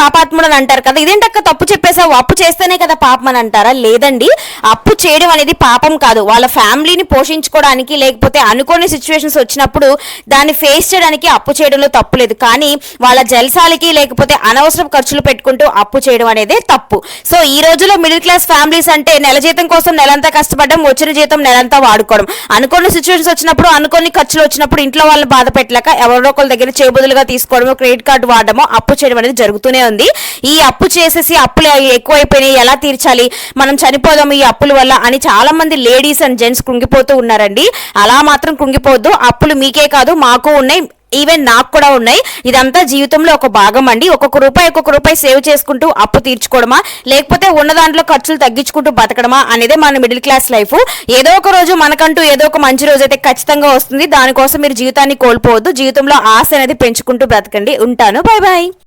పాపాత్ముడు అని అంటారు కదా. ఇదేంటక్క తప్పు చెప్పేసావు అప్పు చేస్తేనే కదా పాపం అని అంటారా? లేదండి. అప్పు చేయడం అనేది పాపం కాదు. వాళ్ళ ఫ్యామిలీని పోషించుకోవడానికి లేకపోతే అనుకోని సిచ్యువేషన్స్ వచ్చినప్పుడు దాన్ని ఫేస్ చేయడానికి అప్పు చేయడంలో తప్పు లేదు. కానీ వాళ్ళ జల్సాలకి లేకపోతే అనవసరం ఖర్చులు పెట్టుకుంటూ అప్పు చేయడం అనేది తప్పు. సో ఈ రోజుల్లో మిడిల్ క్లాస్ ఫ్యామిలీస్ అంటే నెల జీతం కోసం నెలంతా కష్టపడడం వచ్చిన జీతం నెలంతా వాడుకోవడం. అనుకోని సిచ్యువేషన్స్ వచ్చినప్పుడు అనుకోని ఖర్చులు వచ్చినప్పుడు ఇంట్లో వాళ్ళని బాధ పెట్టలేక ఎవరో ఒకరి దగ్గర చేబుదులుగా తీసుకోవడమో క్రెడిట్ కార్డు వాడడమో అప్పు చేయడం అనేది జరుగుతూనే ఉంది. ఈ అప్పు చేసేసి అప్పులు ఎక్కువైపోయినాయి. ఎలా తీర్చాలి? మనం చనిపోదాం ఈ అప్పుల వల్ల అని చాలా మంది లేడీస్ అండ్ జెంట్స్ కృంగిపోతూ ఉన్నారండి. అలా మాత్రం కృంగిపోవద్దు అప్పులు మీకే కాదు మాకు ఉన్నాయి. ఈవెన్ నాకు కూడా ఉన్నాయి. ఇదంతా జీవితంలో ఒక భాగం అండి. ఒక్కొక్క రూపాయి ఒక్కొక్క రూపాయి సేవ్ చేసుకుంటూ అప్పు తీర్చుకోవడమా? లేకపోతే ఉన్న దాంట్లో ఖర్చులు తగ్గించుకుంటూ బతకడమా? అనేది మన మిడిల్ క్లాస్ లైఫ్. ఏదో ఒక రోజు మనకంటూ ఏదో ఒక మంచి రోజు అయితే ఖచ్చితంగా వస్తుంది. దానికోసం మీరు జీవితాన్ని కోల్పోవద్దు. జీవితంలో ఆశ అనేది పెంచుకుంటూ బ్రతకండి. ఉంటాను. Bye bye